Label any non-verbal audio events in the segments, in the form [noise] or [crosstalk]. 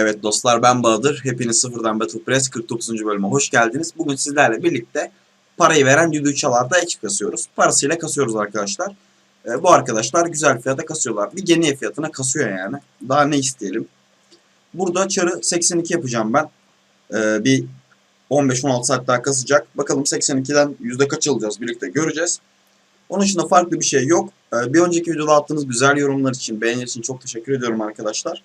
Evet dostlar ben Bahadır. Hepiniz sıfırdan Battle Press 49. bölüme hoş geldiniz. Bugün sizlerle birlikte parayı veren düdüğü çalarda ekip kasıyoruz. Parasıyla kasıyoruz arkadaşlar. Ee, bu arkadaşlar güzel fiyata kasıyorlar. Bir geniye fiyatına kasıyor yani. Daha ne isteyelim. Burada çarı 82 yapacağım ben. Ee, bir 15-16 saat daha kasacak. Bakalım 82'den yüzde kaç alacağız birlikte göreceğiz. Onun dışında farklı bir şey yok. Ee, bir önceki videoda attığınız güzel yorumlar için, beğeniler için çok teşekkür ediyorum arkadaşlar.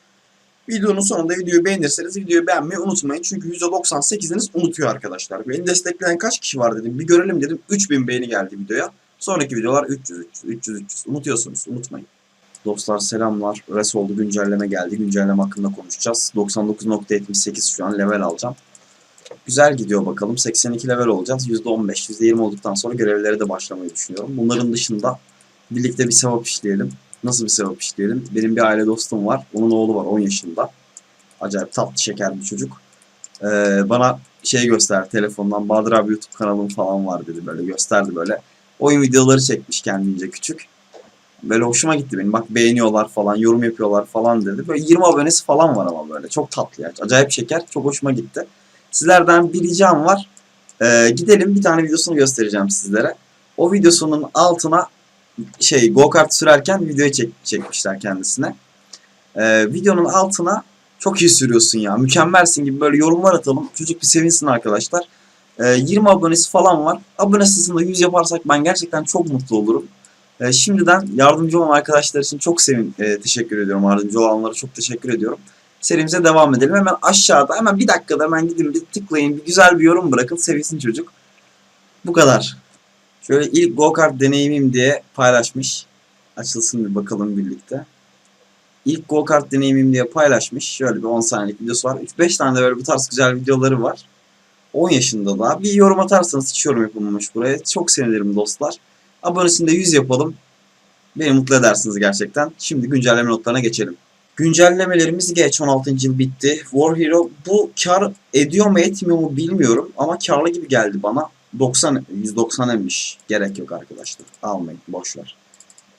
Videonun sonunda videoyu beğenirseniz videoyu beğenmeyi unutmayın. Çünkü %98'iniz unutuyor arkadaşlar. Beni destekleyen kaç kişi var dedim. Bir görelim dedim. 3000 beğeni geldi videoya. Sonraki videolar 300 300 300 300. Unutuyorsunuz. Unutmayın. Dostlar selamlar. Res oldu güncelleme geldi. Güncelleme hakkında konuşacağız. 99.78 şu an level alacağım. Güzel gidiyor bakalım. 82 level olacağız. %15, %20 olduktan sonra görevlere de başlamayı düşünüyorum. Bunların dışında birlikte bir sevap işleyelim. Nasıl bir sevap işleyelim? Benim bir aile dostum var. Onun oğlu var 10 yaşında. Acayip tatlı şeker bir çocuk. Ee, bana şey göster telefondan Bahadır abi YouTube kanalım falan var dedi böyle gösterdi böyle. Oyun videoları çekmiş kendince küçük. Böyle hoşuma gitti benim. Bak beğeniyorlar falan, yorum yapıyorlar falan dedi. Böyle 20 abonesi falan var ama böyle. Çok tatlı ya. Acayip şeker. Çok hoşuma gitti. Sizlerden bir ricam var. Ee, gidelim bir tane videosunu göstereceğim sizlere. O videosunun altına şey go kart sürerken videoyu çek, çekmişler kendisine. Ee, videonun altına çok iyi sürüyorsun ya mükemmelsin gibi böyle yorumlar atalım. Çocuk bir sevinsin arkadaşlar. Ee, 20 abonesi falan var. Abone sayısını da 100 yaparsak ben gerçekten çok mutlu olurum. Ee, şimdiden yardımcı olan arkadaşlar için çok sevin e, teşekkür ediyorum. Yardımcı olanlara çok teşekkür ediyorum. Serimize devam edelim. Hemen aşağıda hemen bir dakikada hemen gidin bir tıklayın. Bir güzel bir yorum bırakın. Sevinsin çocuk. Bu kadar. Şöyle ilk go-kart deneyimim diye paylaşmış. Açılsın bir bakalım birlikte. İlk go-kart deneyimim diye paylaşmış. Şöyle bir 10 saniyelik videosu var. 3-5 tane de böyle bu tarz güzel videoları var. 10 yaşında da. Bir yorum atarsanız hiç yorum yapılmamış buraya. Çok sevinirim dostlar. Abonesini de 100 yapalım. Beni mutlu edersiniz gerçekten. Şimdi güncelleme notlarına geçelim. Güncellemelerimiz geç 16. yıl bitti. War Hero bu kar ediyor mu etmiyor mu bilmiyorum ama karlı gibi geldi bana. 90 190 emmiş. Gerek yok arkadaşlar. Almayın boş ver.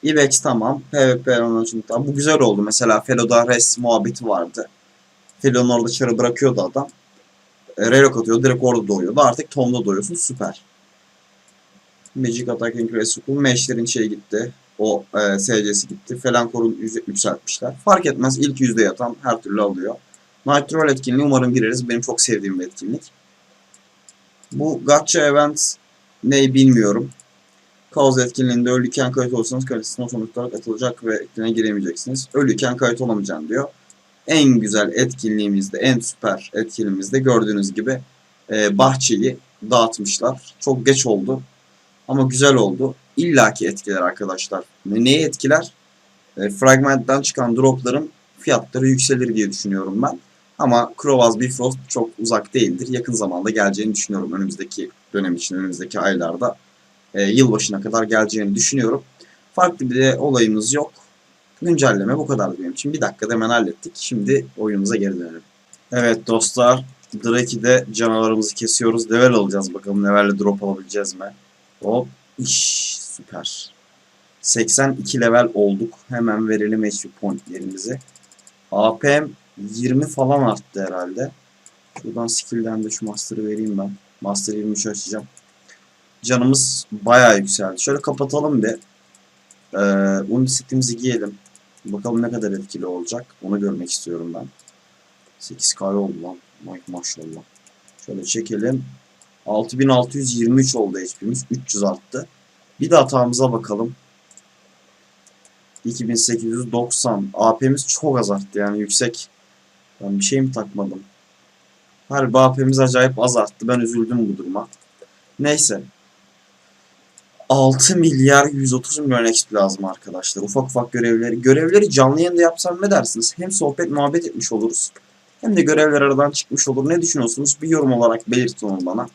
Ibex tamam. PvP onun tamam. Bu güzel oldu. Mesela Felo'da res muhabbeti vardı. Felo'nun orada çarı bırakıyordu adam. E, relok atıyor. Direkt orada doğuyordu. Artık Tom'da doğuyorsun. Süper. Magic Attacking Recipe. Meşlerin şey gitti. O e, SC'si gitti. Felankor'un yükseltmişler. Fark etmez. İlk yüzde yatan her türlü alıyor. Night Roll etkinliği umarım gireriz. Benim çok sevdiğim bir etkinlik. Bu Gacha Event ne bilmiyorum. Kaos etkinliğinde ölüyken kayıt olursanız kalitesine otomatik olarak atılacak ve etkinliğe giremeyeceksiniz. Ölüyken kayıt olamayacaksın diyor. En güzel etkinliğimizde, en süper etkinliğimizde gördüğünüz gibi e, bahçeyi dağıtmışlar. Çok geç oldu ama güzel oldu. İllaki etkiler arkadaşlar. Ne, neyi etkiler? E, fragmentten çıkan dropların fiyatları yükselir diye düşünüyorum ben. Ama Krovaz Bifrost çok uzak değildir. Yakın zamanda geleceğini düşünüyorum. Önümüzdeki dönem için, önümüzdeki aylarda e, yılbaşına kadar geleceğini düşünüyorum. Farklı bir olayımız yok. Güncelleme bu kadar benim için. Bir dakikada hemen hallettik. Şimdi oyunumuza geri dönelim. Evet dostlar. Draki'de canavarımızı kesiyoruz. Level alacağız bakalım. Level'le drop alabileceğiz mi? Hop. İş süper. 82 level olduk. Hemen verelim HP pointlerimizi. APM 20 falan arttı herhalde. Şuradan skill'den de şu master'ı vereyim ben. Master 23 açacağım. Canımız bayağı yükseldi. Şöyle kapatalım bir. Ee, Undi setimizi giyelim. Bakalım ne kadar etkili olacak. Onu görmek istiyorum ben. 8K oldu lan. Maşallah. Şöyle çekelim. 6623 oldu HP'miz. 300 arttı. Bir de hatamıza bakalım. 2890. AP'miz çok az arttı yani yüksek. Ben bir şey mi takmadım? Harbi AP'miz acayip az arttı. Ben üzüldüm bu duruma. Neyse. 6 milyar 130 milyon XP lazım arkadaşlar. Ufak ufak görevleri. Görevleri canlı yayında yapsam ne dersiniz? Hem sohbet muhabbet etmiş oluruz. Hem de görevler aradan çıkmış olur. Ne düşünüyorsunuz? Bir yorum olarak belirtin onu bana.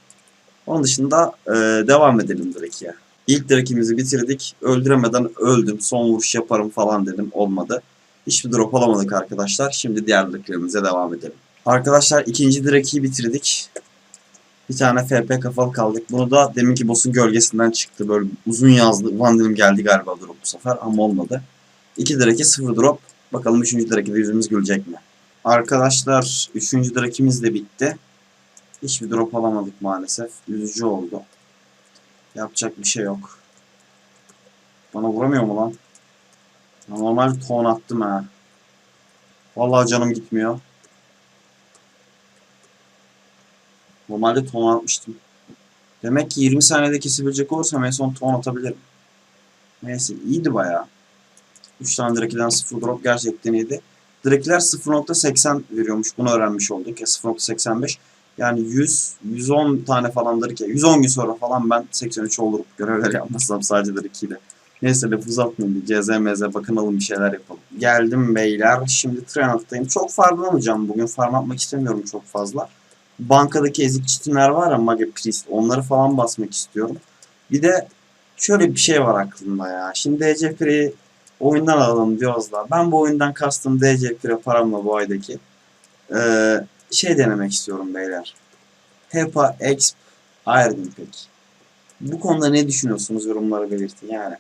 Onun dışında e, devam edelim direkt ya. İlk direkimizi bitirdik. Öldüremeden öldüm. Son vuruş yaparım falan dedim. Olmadı. Hiçbir drop alamadık arkadaşlar. Şimdi diğer direklerimize devam edelim. Arkadaşlar ikinci direki bitirdik. Bir tane FP kafalı kaldık. Bunu da deminki boss'un gölgesinden çıktı. Böyle uzun yazdı. Vandilim geldi galiba drop bu sefer ama olmadı. İki direki sıfır drop. Bakalım üçüncü direkte yüzümüz gülecek mi? Arkadaşlar 3. drakimiz de bitti. Hiçbir drop alamadık maalesef. Üzücü oldu. Yapacak bir şey yok. Bana vuramıyor mu lan? Normal ton attım ha. Vallahi canım gitmiyor. Normalde ton atmıştım. Demek ki 20 saniyede kesebilecek olursam en son ton atabilirim. Neyse iyiydi bayağı. 3 tane Draki'den 0 drop gerçekten iyiydi. Drakiler 0.80 veriyormuş. Bunu öğrenmiş olduk. Ya 0.85. Yani 100, 110 tane falan Draki. 110 gün sonra falan ben 83 olurum. Görevler yapmazsam sadece Draki ile. Neyse lafı uzatmayayım. Bir CZMZ bakınalım bir şeyler yapalım. Geldim beyler. Şimdi Trenat'tayım. Çok farm almayacağım bugün. Farm atmak istemiyorum çok fazla. Bankadaki ezik çitimler var ya Mage Priest. Onları falan basmak istiyorum. Bir de şöyle bir şey var aklımda ya. Şimdi DC Pre'yi oyundan alalım diyoruz da. Ben bu oyundan kastım DC Pre paramla bu aydaki. Ee, şey denemek istiyorum beyler. HEPA Exp Iron Impact. Bu konuda ne düşünüyorsunuz yorumlara belirtin yani.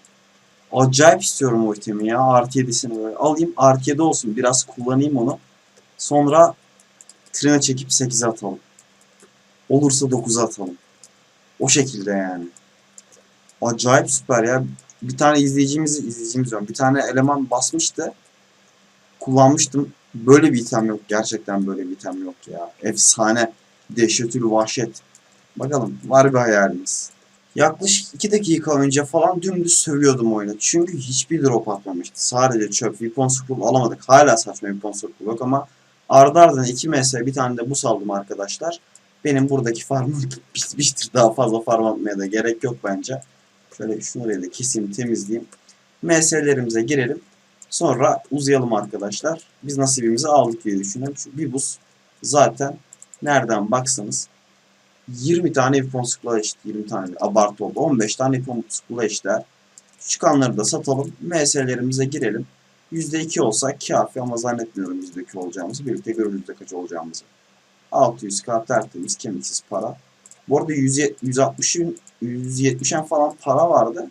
Acayip istiyorum o itemi ya. Artı 7'sini böyle alayım. Artı 7 olsun. Biraz kullanayım onu. Sonra trene çekip 8'e atalım. Olursa 9'a atalım. O şekilde yani. Acayip süper ya. Bir tane izleyicimiz, izleyicimiz diyorum. Bir tane eleman basmıştı. Kullanmıştım. Böyle bir item yok. Gerçekten böyle bir item yok ya. Efsane. Dehşetül vahşet. Bakalım. Var bir hayalimiz. Yaklaşık 2 dakika önce falan dümdüz sövüyordum oyunu. Çünkü hiçbir drop atmamıştı. Sadece çöp. Weapon Scroll alamadık. Hala saçma Weapon Scroll yok ama ardı ardına 2 ms bir tane de bu saldım arkadaşlar. Benim buradaki farmım [laughs] bitmiştir. Daha fazla farm atmaya da gerek yok bence. Şöyle şunları da keseyim temizleyeyim. MS'lerimize girelim. Sonra uzayalım arkadaşlar. Biz nasibimizi aldık diye düşünüyorum. Şu bir buz zaten nereden baksanız 20 tane ipon sıkla eşit. 20 tane abartı oldu. 15 tane ipon sıkla eşitler. Çıkanları da satalım. MS'lerimize girelim. %2 olsa kafi ama zannetmiyorum %2 olacağımızı. Birlikte görürüz de kaç olacağımızı. 600k tertemiz kemiksiz para. Bu arada 160'ın 170'en falan para vardı.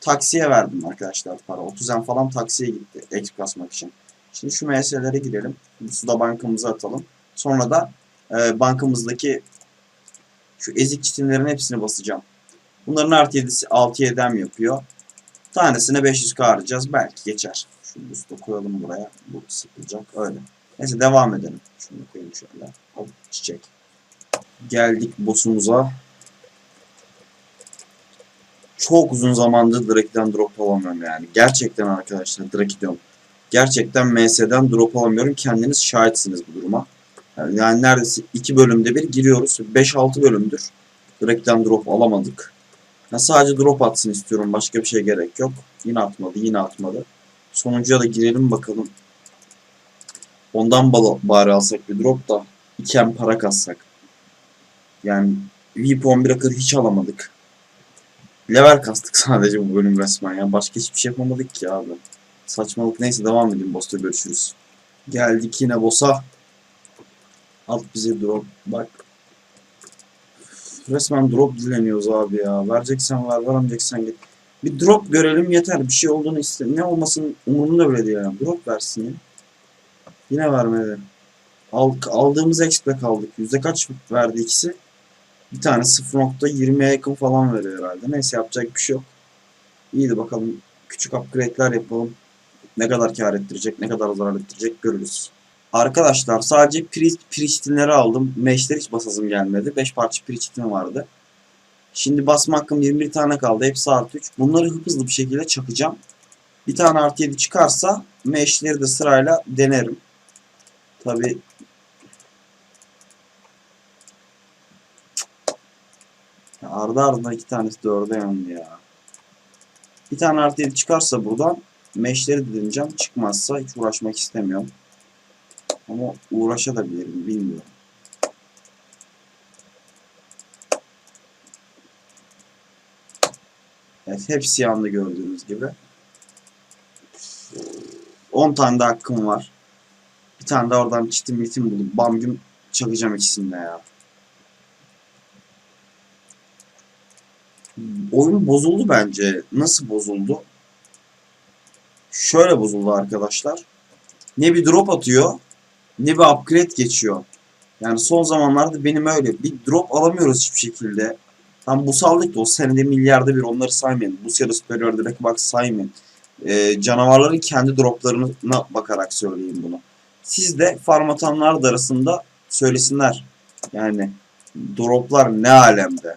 Taksiye verdim arkadaşlar para. 30'en falan taksiye gitti exp kasmak için. Şimdi şu MS'lere girelim. Suda bankamıza atalım. Sonra da e, bankamızdaki şu ezik çitimlerin hepsini basacağım. Bunların artı 7'si 6 7'den yapıyor. Tanesine 500k harcayacağız. Belki geçer. Şunu üstte koyalım buraya. Bu sıkılacak. Öyle. Neyse devam edelim. Şunu koyayım şöyle. Hop çiçek. Geldik boss'umuza. Çok uzun zamandır Drake'den drop alamıyorum yani. Gerçekten arkadaşlar Drake diyorum. Gerçekten MS'den drop alamıyorum. Kendiniz şahitsiniz bu duruma. Yani, neredeyse 2 bölümde bir giriyoruz. 5-6 bölümdür. Drake'den drop alamadık. Ben sadece drop atsın istiyorum. Başka bir şey gerek yok. Yine atmadı, yine atmadı. Sonuncuya da girelim bakalım. Ondan bari alsak bir drop da iken para kassak. Yani VIP 11'e kadar hiç alamadık. Level kastık [laughs] sadece bu bölüm resmen ya. Başka hiçbir şey yapamadık ki abi. Saçmalık neyse devam edelim. Boss'ta görüşürüz. Geldik yine boss'a. At bize drop. Bak. Resmen drop dileniyoruz abi ya. Vereceksen ver, veremeyeceksen git. Bir drop görelim yeter. Bir şey olduğunu iste. Ne olmasın umurumda bile değil yani. Drop versin ya. Yine vermedi. Al, aldığımız expe kaldık. Yüzde kaç verdi ikisi? Bir tane 0.20'ye yakın falan veriyor herhalde. Neyse yapacak bir şey yok. İyiydi bakalım. Küçük upgrade'ler yapalım. Ne kadar kar ettirecek, ne kadar zarar ettirecek görürüz. Arkadaşlar sadece pri Priştinleri aldım. Meşler hiç basasım gelmedi. 5 parça Priştin vardı. Şimdi basma hakkım 21 tane kaldı. Hepsi artı 3. Bunları hızlı bir şekilde çakacağım. Bir tane artı 7 çıkarsa meşleri de sırayla denerim. Tabi ardı ardına iki tanesi dörde yandı ya. Bir tane artı 7 çıkarsa buradan meşleri de deneyeceğim. Çıkmazsa hiç uğraşmak istemiyorum. Ama uğraşabilirim bilmiyorum. Evet hepsi yandı gördüğünüz gibi. 10 tane de hakkım var. Bir tane de oradan çitim mitim bulup bam çakacağım ikisini de ya. Oyun bozuldu bence. Nasıl bozuldu? Şöyle bozuldu arkadaşlar. Ne bir drop atıyor bir upgrade geçiyor. Yani son zamanlarda benim öyle bir drop alamıyoruz hiçbir şekilde. Tam bu saldık da o senede milyarda bir onları saymayın. Bu ya Superior Direct Box saymayın. Ee, canavarların kendi droplarına bakarak söyleyeyim bunu. Siz de farm atanlar da arasında söylesinler. Yani droplar ne alemde.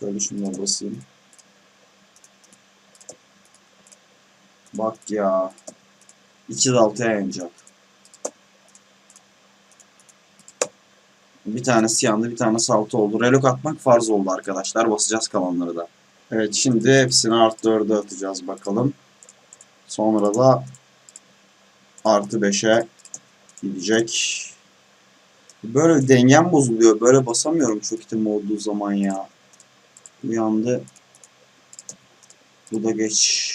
Şöyle şunları basayım. Bak ya. 2 dalta yayınacak. Bir tanesi yandı, bir tanesi altı oldu. Relok atmak farz oldu arkadaşlar. Basacağız kalanları da. Evet şimdi hepsini artı 4'e atacağız bakalım. Sonra da artı 5'e gidecek. Böyle dengem bozuluyor. Böyle basamıyorum çok itim olduğu zaman ya. Uyandı. Bu da geç.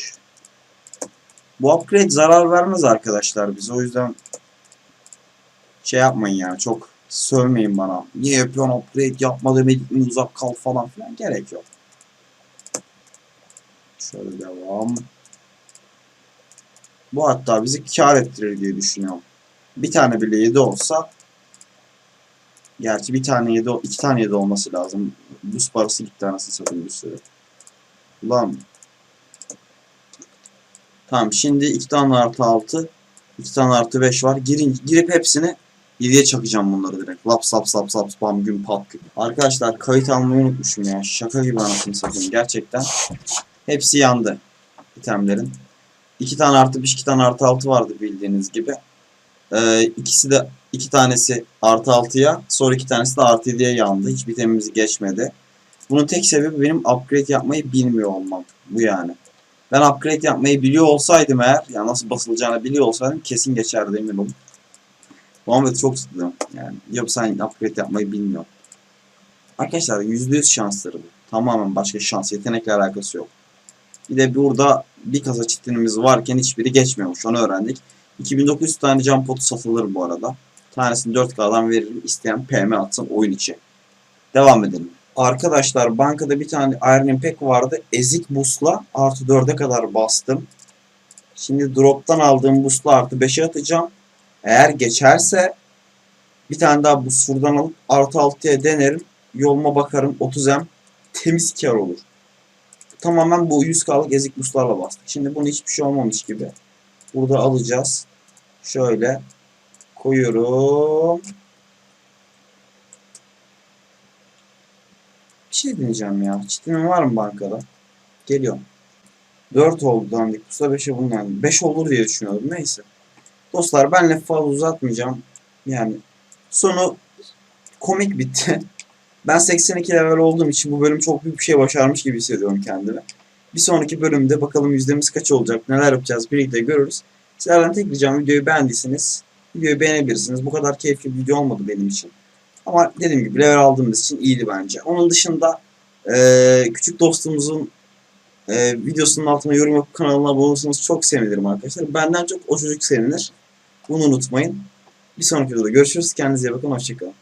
Bu upgrade zarar vermez arkadaşlar bize. O yüzden şey yapmayın yani çok sövmeyin bana. Niye yapıyorsun upgrade yapma demedik mi uzak kal falan filan gerek yok. Şöyle devam. Bu hatta bizi kar ettirir diye düşünüyorum. Bir tane bile 7 olsa Gerçi bir tane 7 iki tane 7 olması lazım. Buz parası gitti anasını satayım bir sürü. Ulan. Tamam şimdi iki tane artı 6 iki tane artı 5 var. Girin, girip hepsini 7'ye çakacağım bunları direkt. Lap sap sap sap spam gün pat gün. Arkadaşlar kayıt almayı unutmuşum ya. Şaka gibi anasını satayım. Gerçekten. Hepsi yandı. itemlerin. 2 tane artı 5, 2 tane artı 6 vardı bildiğiniz gibi. Ee, ikisi de iki tanesi artı 6'ya, sonra iki tanesi de artı 7'ye yandı. Hiçbir temimizi geçmedi. Bunun tek sebebi benim upgrade yapmayı bilmiyor olmam. Bu yani. Ben upgrade yapmayı biliyor olsaydım eğer, yani nasıl basılacağını biliyor olsaydım kesin geçerdi emin olun. Muhammed çok sıkıldım. Yani yok sen upgrade yapmayı bilmiyorsun. Arkadaşlar %100 şansları bu. Tamamen başka şans, yetenekle alakası yok. Bir de burada bir kasa çiftliğimiz varken hiçbiri geçmiyormuş. Onu öğrendik. 2900 tane cam potu satılır bu arada. Tanesini 4K'dan veririm. İsteyen PM atsın oyun içi. Devam edelim. Arkadaşlar bankada bir tane Iron Impact vardı. Ezik busla artı 4'e kadar bastım. Şimdi drop'tan aldığım busla artı 5'e atacağım. Eğer geçerse bir tane daha bus şuradan alıp artı 6'ya denerim. Yoluma bakarım 30M temiz kar olur. Tamamen bu 100K'lık ezik buslarla bastık. Şimdi bunu hiçbir şey olmamış gibi. Burada alacağız. Şöyle koyuyorum. Bir şey deneyeceğim ya. Çitimin var mı bankada? Geliyorum. 4 oldu dandik. Pusa 5'e bundan. 5 olur diye düşünüyordum. Neyse. Dostlar ben lafı fazla uzatmayacağım. Yani sonu komik bitti. [laughs] Ben 82 level olduğum için bu bölüm çok büyük bir şey başarmış gibi hissediyorum kendimi. Bir sonraki bölümde bakalım yüzdemiz kaç olacak, neler yapacağız birlikte görürüz. Sizlerden tek ricam videoyu beğendiyseniz videoyu beğenebilirsiniz. Bu kadar keyifli bir video olmadı benim için. Ama dediğim gibi level aldığımız için iyiydi bence. Onun dışında küçük dostumuzun videosunun altına yorum yapıp kanalına abone olursanız çok sevinirim arkadaşlar. Benden çok o çocuk sevinir. Bunu unutmayın. Bir sonraki videoda görüşürüz. Kendinize iyi bakın. Hoşçakalın.